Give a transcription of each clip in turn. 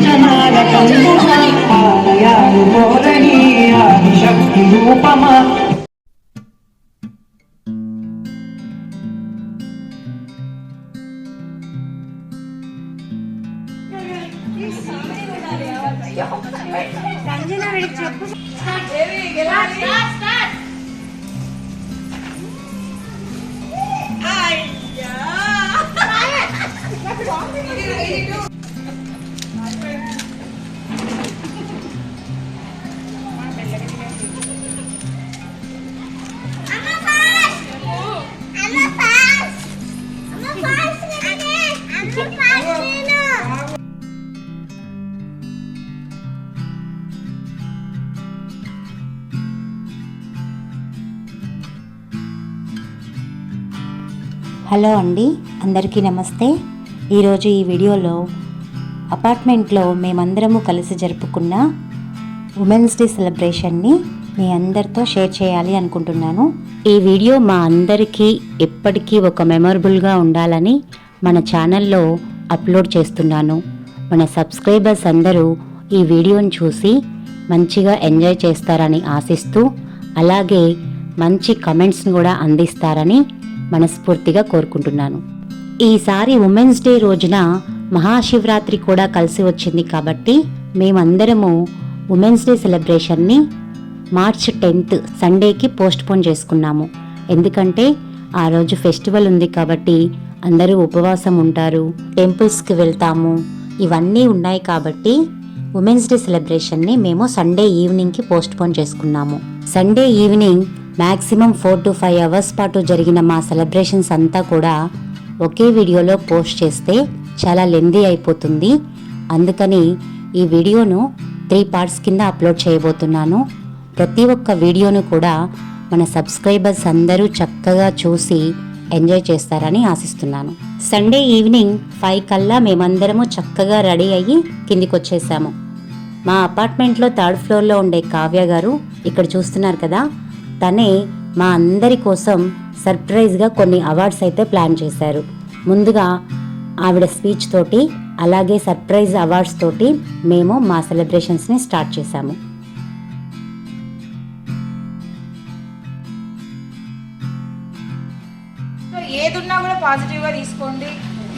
కుంచనాల కందుక ఆలయాలు కోరని ఆదిశక్తి రూపమా హలో అండి అందరికీ నమస్తే. ఈరోజు ఈ వీడియోలో అపార్ట్మెంట్లో మేమందరము కలిసి జరుపుకున్న ఉమెన్స్ డే సెలబ్రేషన్ని మీ అందరితో షేర్ చేయాలి అనుకుంటున్నాను. ఈ వీడియో మా అందరికీ ఎప్పటికీ ఒక మెమొరబుల్గా ఉండాలని మన ఛానల్లో అప్లోడ్ చేస్తున్నాను. మన సబ్స్క్రైబర్స్ అందరూ ఈ వీడియోని చూసి మంచిగా ఎంజాయ్ చేస్తారని ఆశిస్తూ అలాగే మంచి కమెంట్స్ని కూడా అందిస్తారని మనస్ఫూర్తిగా కోరుకుంటున్నాను. ఈసారి ఉమెన్స్ డే రోజున మహాశివరాత్రి కూడా కలిసి వచ్చింది కాబట్టి మేమందరము ఉమెన్స్ డే సెలబ్రేషన్ని మార్చ్ టెన్త్ సండేకి పోస్ట్పోన్ చేసుకున్నాము. ఎందుకంటే ఆ రోజు ఫెస్టివల్ ఉంది కాబట్టి అందరూ ఉపవాసం ఉంటారు టెంపుల్స్కి వెళ్తాము ఇవన్నీ ఉన్నాయి కాబట్టి ఉమెన్స్ డే సెలబ్రేషన్ని మేము సండే ఈవినింగ్కి పోస్ట్పోన్ చేసుకున్నాము. Sunday evening maximum four to five hours పాటు జరిగిన మా సెలబ్రేషన్స్ అంతా కూడా ఒకే వీడియోలో పోస్ట్ చేస్తే చాలా లెందీ అయిపోతుంది. అందుకని ఈ వీడియోను త్రీ పార్ట్స్ కింద అప్లోడ్ చేయబోతున్నాను. ప్రతి ఒక్క వీడియోను కూడా మన సబ్స్క్రైబర్స్ అందరూ చక్కగా చూసి ఎంజాయ్ చేస్తారని ఆశిస్తున్నాను. సండే ఈవినింగ్ ఫైవ్ కల్లా మేమందరము చక్కగా రెడీ అయ్యి కిందికి వచ్చేసాము మా అపార్ట్మెంట్లో థర్డ్ ఫ్లోర్లో ఉండే కావ్య గారు ఇక్కడ చూస్తున్నారు కదా తనే మా అందరి కోసం సర్ప్రైజ్గా కొన్ని అవార్డ్స్ అయితే ప్లాన్ చేశారు. ముందుగా ఆవిడ స్పీచ్ తోటి అలాగే సర్ప్రైజ్ అవార్డ్స్ తోటి మేము మా సెలబ్రేషన్స్ని స్టార్ట్ చేశాము. ఏదున్నా కూడా పాజిటివ్గా తీసుకోండి.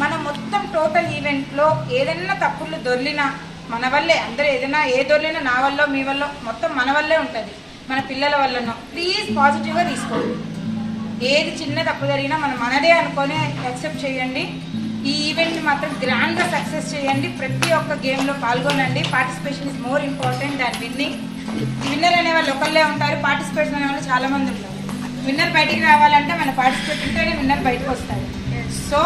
మనం మొత్తం టోటల్ ఈవెంట్లో ఏదైనా తప్పులు దొర్లినా మన వల్లే అందరూ ఏదైనా ఏ దొర్లినా నా వల్ల మీ వల్ల మొత్తం మన వల్లే ఉంటుంది. మన పిల్లల వల్లనో. ప్లీజ్ పాజిటివ్గా తీసుకోండి. ఏది చిన్న తప్పు జరిగినా మనం మనదే అనుకొని యాక్సెప్ట్ చేయండి. ఈ ఈవెంట్ని మాత్రం గ్రాండ్గా సక్సెస్ చేయండి. ప్రతి ఒక్క గేమ్లో పాల్గొనండి. Participation is more important than winning winner అనే వాళ్ళు ఒకళ్ళే ఉంటారు. పార్టిసిపేషన్ అనే వాళ్ళు చాలామంది ఉంటారు. విన్నర్ బయటికి రావాలంటే మన పార్టిసిపేట్ ఉంటేనే విన్నర్ బయటకు వస్తారు. సో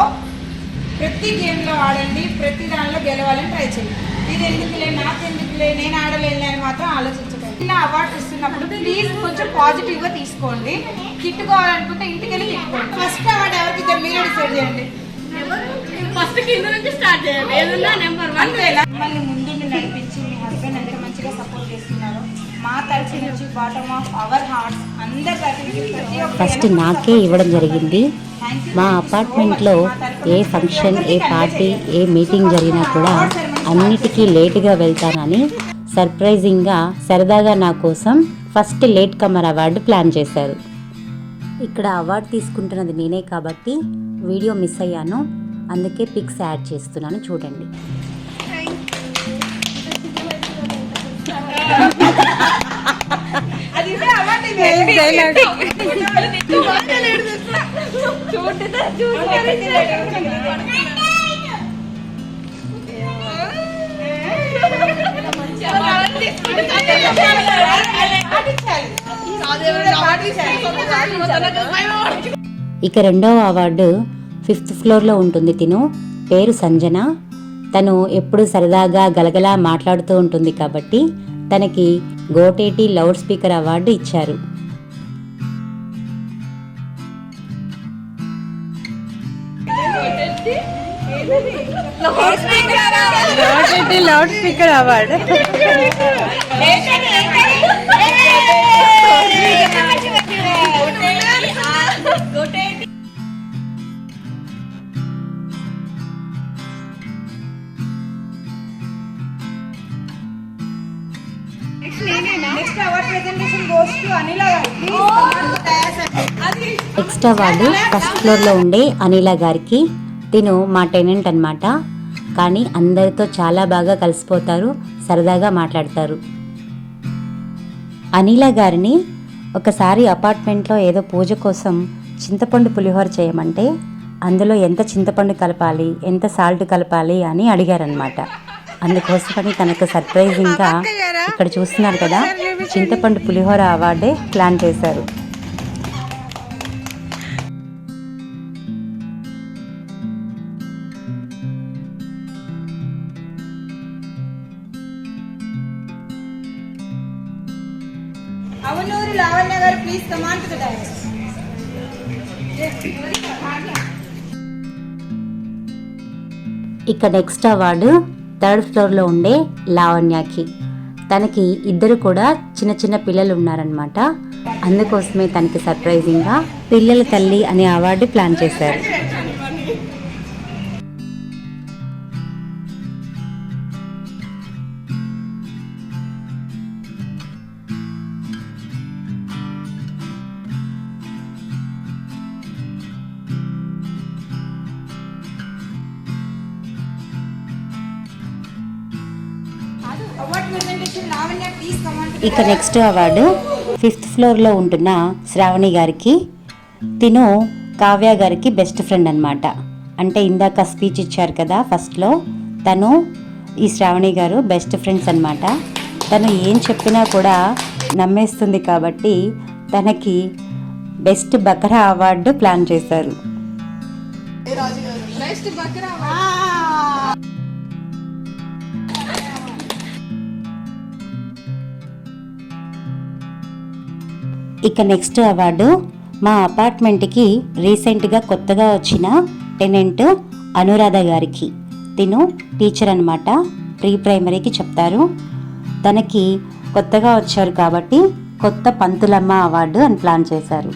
ప్రతి గేమ్లో ఆడండి. ప్రతి దానిలో గెలవాలని ట్రై చేయండి. ఇది ఎందుకులే నాకు ఎందుకులే నేను ఆడలేను అని మాత్రం ఆలోచించకండి. చిన్న అవార్డ్స్ ఇస్తున్నప్పుడు ప్లీజ్ కొంచెం పాజిటివ్గా తీసుకోండి. తిట్టుకోవాలనుకుంటే ఇంటికి వెళ్ళి తిట్టుకోండి ఫస్ట్ అవార్డు ఎవరికి మీరే డిసైడ్ చేయండి. ఫస్ట్ కింద నుంచి స్టార్ట్ చేయాలి ఏదన్నా నెంబర్ వన్ మిమ్మల్ని ముందుండి నడిపించి మీ హస్బెండ్ ఎంత మంచిగా సపోర్ట్ చేస్తున్నారు మా తరఫు నుంచి బాటమ్ ఆఫ్ అవర్ హార్ట్స్ అందరి తరఫు నుంచి ప్రతి ఒక్క ఫస్ట్ నాకే ఇవ్వడం జరిగింది. మా అపార్ట్మెంట్లో ఏ ఫంక్షన్ ఏ పార్టీ ఏ మీటింగ్ జరిగినా కూడా అన్నిటికీ లేటుగా వెళ్తానని సర్ప్రైజింగ్గా సరదాగా నా కోసం first late comer award plan చేశారు. ఇక్కడ అవార్డు తీసుకుంటున్నది నేనే కాబట్టి వీడియో మిస్ అయ్యాను. అందుకే పిక్స్ యాడ్ చేస్తున్నాను. చూడండి. ఇక రెండవ అవార్డు ఫిఫ్త్ ఫ్లోర్లో ఉంటుంది తిను. పేరు సంజన. తను ఎప్పుడు సరదాగా గలగలా మాట్లాడుతూ ఉంటుంది కాబట్టి తనకి గోటేటి లౌడ్ స్పీకర్ అవార్డు ఇచ్చారు. Loud speaker award. Next award first ఫ్లోర్లో ఉండే అనిల గారికి. తిను మా టెనెంట్ అనమాట కానీ అందరితో చాలా బాగా కలిసిపోతారు సరదాగా మాట్లాడతారు. అనిల గారిని ఒకసారి అపార్ట్మెంట్లో ఏదో పూజ కోసం చింతపండు పులిహోర చేయమంటే అందులో ఎంత చింతపండు కలపాలి ఎంత సాల్ట్ కలపాలి అని అడిగారనమాట అందుకోసమని తనకు సర్ప్రైజింగ్గా ఇక్కడ చూస్తున్నారు కదా చింతపండు పులిహోర అవార్డే ప్లాన్ చేశారు. అవనూరు లావణ్య గారు ప్లీజ్ కమాండ్ టు ఇక నెక్స్ట్ అవార్డు థర్డ్ ఫ్లోర్లో ఉండే లావణ్యకి. తనకి ఇద్దరు కూడా చిన్న చిన్న పిల్లలు ఉన్నారనమాట అందుకోసమే తనకి సర్ప్రైజింగ్గా పిల్లల తల్లి అనే అవార్డు ప్లాన్ చేశారు. ఇక నెక్స్ట్ అవార్డు ఫిఫ్త్ ఫ్లోర్లో ఉంటున్న శ్రావణి గారికి తిను కావ్య గారికి బెస్ట్ ఫ్రెండ్ అన్నమాట. అంటే ఇందాక స్పీచ్ ఇచ్చారు కదా ఫస్ట్లో తను ఈ శ్రావణి గారు బెస్ట్ ఫ్రెండ్స్ అన్నమాట. తను ఏం చెప్పినా కూడా నమ్మేస్తుంది కాబట్టి తనకి బెస్ట్ బకరా అవార్డు ప్లాన్ చేశారు. ఇక నెక్స్ట్ అవార్డు మా అపార్ట్మెంట్కి రీసెంట్గా కొత్తగా వచ్చిన టెనెంట్ అనురాధ గారికి. తిను టీచర్ అనమాట ప్రీ ప్రైమరీకి చెప్తారు. తనకి కొత్తగా వచ్చారు కాబట్టి కొత్త పంతులమ్మ అవార్డు అని ప్లాన్ చేశారు.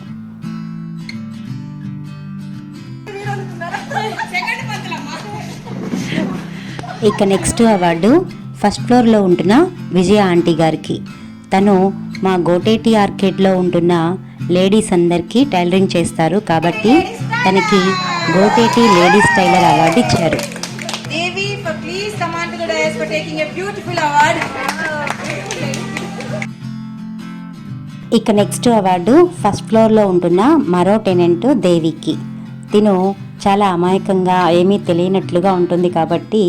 ఇక నెక్స్ట్ అవార్డు ఫస్ట్ ఫ్లోర్లో ఉంటున్న విజయ ఆంటీ గారికి. తను మా గోటేటి ఆర్కేడ్లో ఉంటున్న లేడీస్ అందరికీ టైలరింగ్ చేస్తారు కాబట్టి తనకి గోటేటి లేడీస్ టైలర్ అవార్డు ఇచ్చారు. ఇక నెక్స్ట్ అవార్డు ఫస్ట్ ఫ్లోర్లో ఉంటున్న మరో టెనెంట్ దేవికి. తిను చాలా అమాయకంగా ఏమీ తెలియనట్లుగా ఉంటుంది కాబట్టి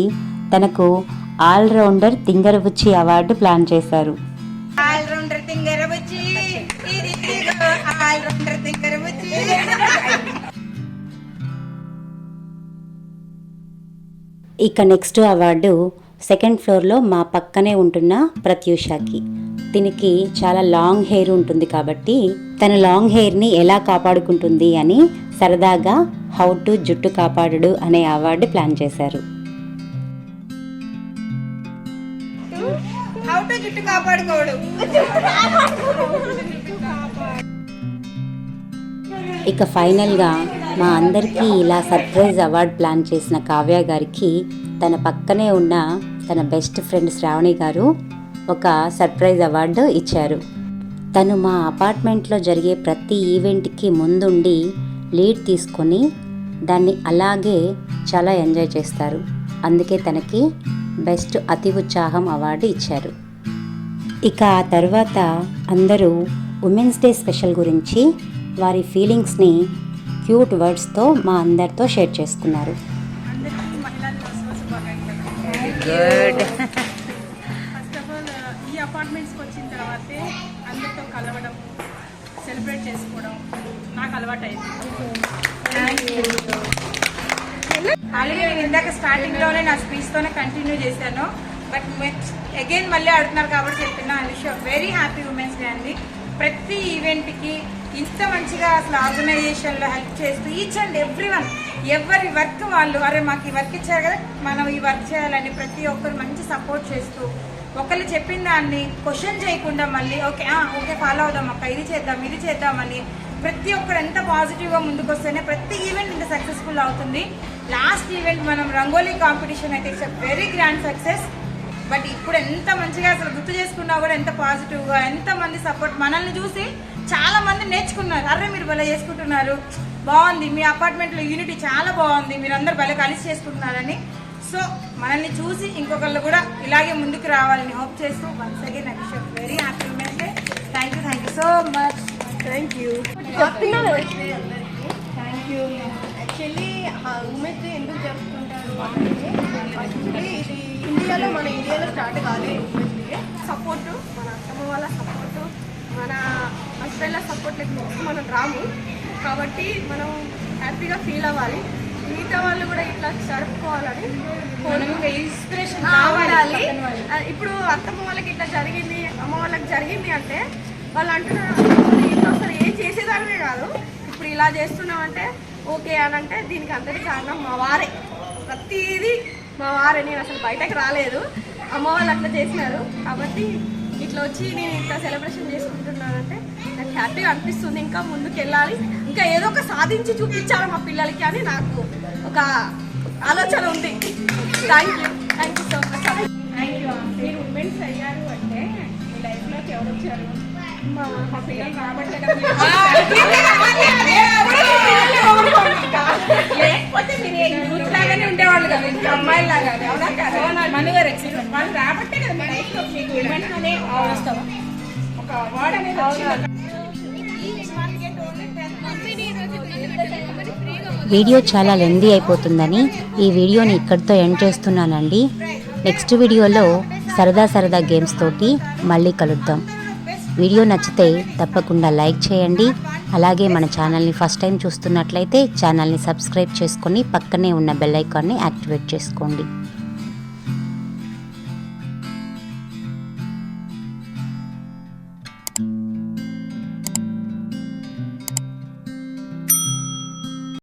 తనకు ఆల్రౌండర్ తింగరబుచ్చి అవార్డు ప్లాన్ చేశారు. ఇక నెక్స్ట్ అవార్డు సెకండ్ ఫ్లోర్లో మా పక్కనే ఉంటున్న ప్రత్యూషకి. దీనికి చాలా లాంగ్ హెయిర్ ఉంటుంది కాబట్టి తన లాంగ్ హెయిర్ని ఎలా కాపాడుకుంటుంది అని సరదాగా హౌ టు జుట్టు కాపాడుడు అనే అవార్డు ప్లాన్ చేశారు. హౌ టు జుట్టు కాపాడుకోవడు ఇక ఫైనల్గా మా అందరికీ ఇలా సర్ప్రైజ్ అవార్డ్ ప్లాన్ చేసిన కావ్య గారికి తన పక్కనే ఉన్న తన బెస్ట్ ఫ్రెండ్ శ్రావణి గారు ఒక సర్ప్రైజ్ అవార్డు ఇచ్చారు. తను మా అపార్ట్మెంట్లో జరిగే ప్రతి ఈవెంట్కి ముందుండి లీడ్ తీసుకొని దాన్ని అలాగే చాలా ఎంజాయ్ చేస్తారు. అందుకే తనకి బెస్ట్ అతి ఉత్సాహం అవార్డు ఇచ్చారు. ఇక ఆ తర్వాత అందరూ ఉమెన్స్ డే స్పెషల్ గురించి వారి ఫీలింగ్స్ని క్యూట్ వర్డ్స్తో మా అందరితో షేర్ చేసుకున్నారు. ఫస్ట్ ఆఫ్ ఆల్ ఈ అపార్ట్మెంట్స్కి వచ్చిన తర్వాతే అందరితో కలవడం సెలబ్రేట్ చేసుకోవడం నాకు అలవాటు అయింది ఆల్రెడీ నేను ఇందాక స్టార్టింగ్లోనే నా స్పీచ్ తోనే కంటిన్యూ చేశాను. బట్ అగైన్ మళ్ళీ అడుగుతున్నారు కాబట్టి చెప్తున్నా I wish very happy women's day అండి. ప్రతి ఈవెంట్కి ఇంత మంచిగా అసలు ఆర్గనైజేషన్లో హెల్ప్ చేస్తూ ఈచ్ అండ్ ఎవ్రీ వన్ ఎవరి వర్క్ వాళ్ళు అరే మాకు ఈ వర్క్ ఇచ్చారు కదా మనం ఈ వర్క్ చేయాలని ప్రతి ఒక్కరు మంచి సపోర్ట్ చేస్తూ ఒకళ్ళు చెప్పిన దాన్ని క్వశ్చన్ చేయకుండా మళ్ళీ ఓకే ఓకే ఫాలో అవుదాం అక్క ఇది చేద్దాం ఇది చేద్దామని ప్రతి ఒక్కరు ఎంత పాజిటివ్గా ముందుకు వస్తేనే ప్రతి ఈవెంట్ ఇంత సక్సెస్ఫుల్ అవుతుంది. లాస్ట్ ఈవెంట్ మనం రంగోలీ కాంపిటీషన్ అయితే it's very grand success but ఇప్పుడు ఎంత మంచిగా అసలు గుర్తు చేసుకున్నా కూడా ఎంత పాజిటివ్గా ఎంత మంది సపోర్ట్ మనల్ని చూసి చాలా మంది నేర్చుకున్నారు. అర్రే మీరు భలే చేసుకుంటున్నారు. బాగుంది. మీ అపార్ట్మెంట్లో యూనిటీ చాలా బాగుంది. మీరు అందరు భలే కలిసి చేసుకుంటున్నారని. సో మనల్ని చూసి ఇంకొకళ్ళు కూడా ఇలాగే ముందుకు రావాలని హోప్ చేస్తూ వన్స్ అగైన్ నాకు very happy women's day thank you thank you so much thank you thank you actually women's day ఎందుకు జరుపుకుంటారు అంటే యాక్చువల్లీ ఇది ఇండియాలో మన ఇండియాలో స్టార్ట్ కాలేదు. ఉమెన్స్ డే సపోర్ట్ మన అత్తమ్మ వాళ్ళ సపోర్ట్ మన హస్బెండ్ల సపోర్ట్ లేకపోతే మనం రాము. కాబట్టి మనం హ్యాపీగా ఫీల్ అవ్వాలి. మిగతా వాళ్ళు కూడా ఇట్లా జరుపుకోవాలని ఇన్స్పిరేషన్ కావాలి ఇప్పుడు అత్తమ్మ వాళ్ళకి ఇట్లా జరిగింది అమ్మ వాళ్ళకి జరిగింది అంటే వాళ్ళు అంటున్నారు ఇంట్లో అసలు ఏం చేసేదానివే కాదు. ఇప్పుడు ఇలా చేస్తున్నాం అంటే ఓకే అని అంటే దీనికి అంతటి కారణం మా వారే. ప్రతిదీ మా వారే. నేను అసలు బయటకు రాలేదు. అమ్మ వాళ్ళు అట్లా చేసినారు. కాబట్టి ఇట్లా వచ్చి నేను ఇంత సెలబ్రేషన్ చేసుకుంటున్నానంటే నాకు హ్యాపీగా అనిపిస్తుంది. ఇంకా ముందుకు వెళ్ళాలి ఇంకా ఏదో ఒక సాధించి చూపించాలి మా పిల్లలకి అని నాకు ఒక ఆలోచన ఉంది. Thank you thank you so much thank you మీరు ఉమెన్స్ అయ్యారు అంటే మీ లైఫ్లోకి ఎవరు వచ్చారు? మా పిల్లలు రాబట్టే కదా అమ్మాయిల అవునా కదా? మనుగారు ఎక్స్పీరియన్స్ వాళ్ళు రాబట్టే కదా మీ లైఫ్లో మీకు ఉమెన్స్ అనే వస్తావా? ఒక అవార్డ్ అనేది వీడియో చాలా లెందీ అయిపోతుందని ఈ వీడియోని ఇక్కడితో ఎండ్ చేస్తున్నానండి. నెక్స్ట్ వీడియోలో సరదా సరదా గేమ్స్ తోటి మళ్ళీ కలుద్దాం. వీడియో నచ్చితే తప్పకుండా లైక్ చేయండి. అలాగే మన ఛానల్ని ఫస్ట్ టైం చూస్తున్నట్లయితే ఛానల్ని సబ్స్క్రైబ్ చేసుకొని పక్కనే ఉన్న బెల్ ఐకాన్ని యాక్టివేట్ చేసుకోండి.